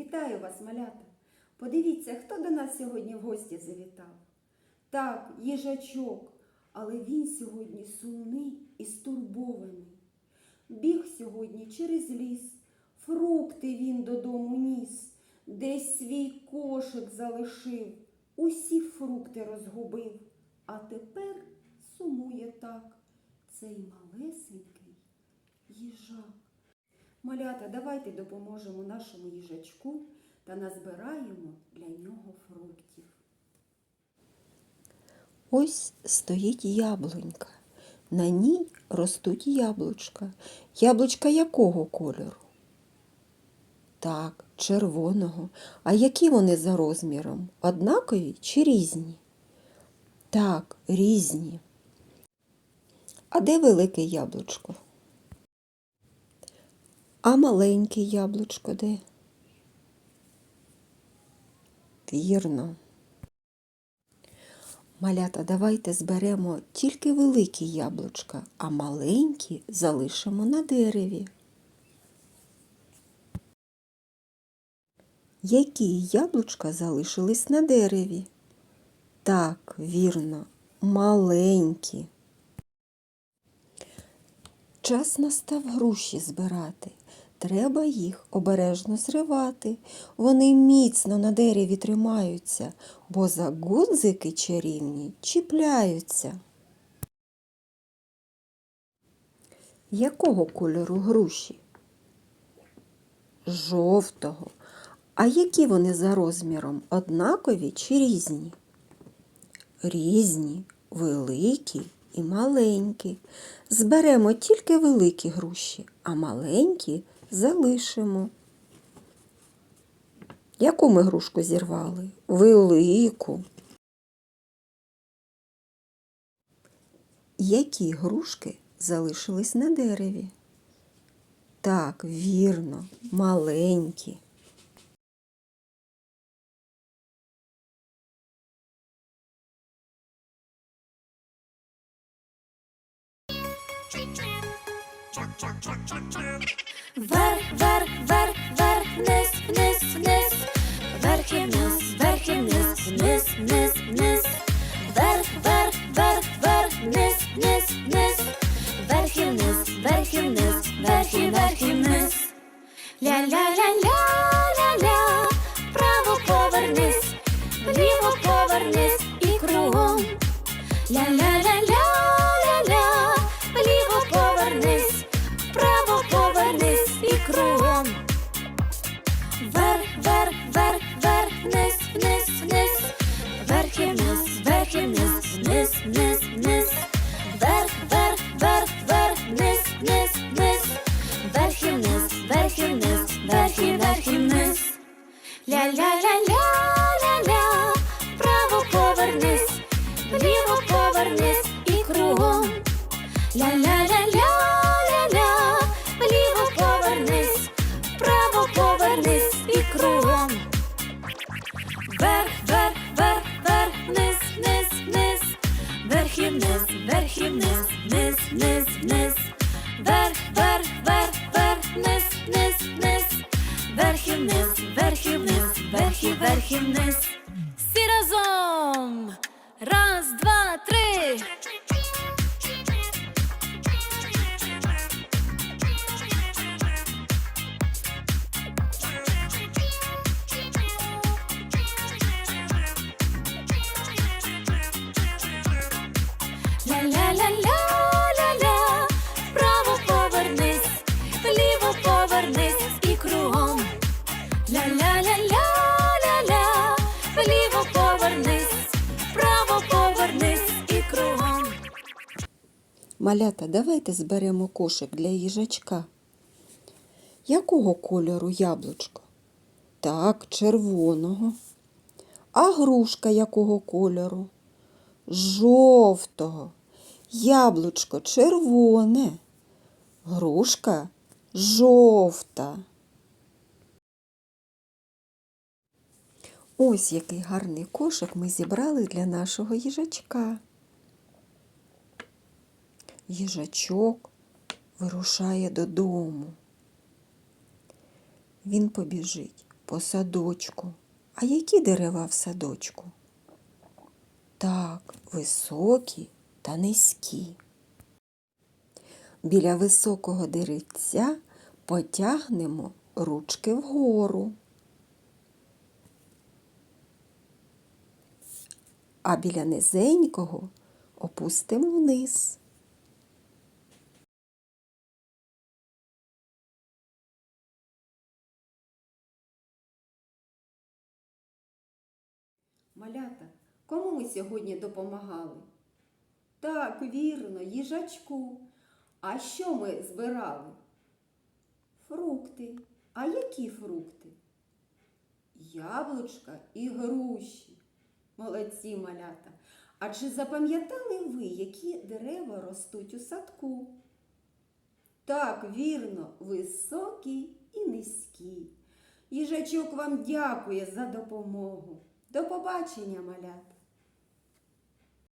Вітаю вас, малята! Подивіться, хто до нас сьогодні в гості завітав. Так, їжачок, але він сьогодні сумний і стурбований. Біг сьогодні через ліс, фрукти він додому ніс, десь свій кошик залишив, усі фрукти розгубив, а тепер сумує так цей малесенький їжак. Малята, давайте допоможемо нашому їжачку та назбираємо для нього фруктів. Ось стоїть яблунька. На ній ростуть яблучка. Яблучка якого кольору? Так, червоного. А які вони за розміром? Однакові чи різні? Так, різні. А де велике яблучко? А маленьке яблучко де? Вірно. Малята, давайте зберемо тільки великі яблучка, а маленькі залишимо на дереві. Які яблучка залишились на дереві? Так, вірно, маленькі. Час настав груші збирати. Треба їх обережно зривати. Вони міцно на дереві тримаються, бо за гудзики чарівні чіпляються. Якого кольору груші? Жовтого. А які вони за розміром? Однакові чи різні? Різні, великі і маленькі. Зберемо тільки великі груші, а маленькі залишимо. Яку ми грушку зірвали? Велику. Які грушки залишились на дереві? Так, вірно, маленькі. Вверх, вверх, вверх, вверх, вниз, вниз, вниз, вверх і вниз, вверх і вниз, вниз, вниз, вниз, вверх, вверх, вверх, вверх, вниз, вниз, вниз, вверх і вниз, вверх і вниз, вверх і вверх і вниз. Ля-ля-ля-ля-ля-ля, Ля-ля-ля-ля-ля-ля, вправо повернись, вліво повернись і кругом. Ля-ля-ля-ля-ля-ля, вліво повернись, вправо повернись і кругом. Вверх, вверх, вверх, вверх, вниз, вниз, вниз, вверх і вниз, вверх і вниз, вниз, вниз, вниз, вверх, вверх, вверх, вверх, вниз, вниз, вниз, вверх і вниз, вверх вниз. Всі разом! Раз, два, три! Малята, давайте зберемо кошик для їжачка. Якого кольору яблучко? Так, червоного. А грушка якого кольору? Жовтого. Яблучко червоне. Грушка жовта. Ось який гарний кошик ми зібрали для нашого їжачка. Їжачок вирушає додому. Він побіжить по садочку. А які дерева в садочку? Так, високі та низькі. Біля високого деревця потягнемо ручки вгору. А біля низенького опустимо вниз. Малята, кому ми сьогодні допомагали? Так, вірно, їжачку. А що ми збирали? Фрукти. А які фрукти? Яблучка і груші. Молодці малята. А чи запам'ятали ви, які дерева ростуть у садку? Так, вірно, високі і низькі. Їжачок вам дякує за допомогу. До побачення, малята!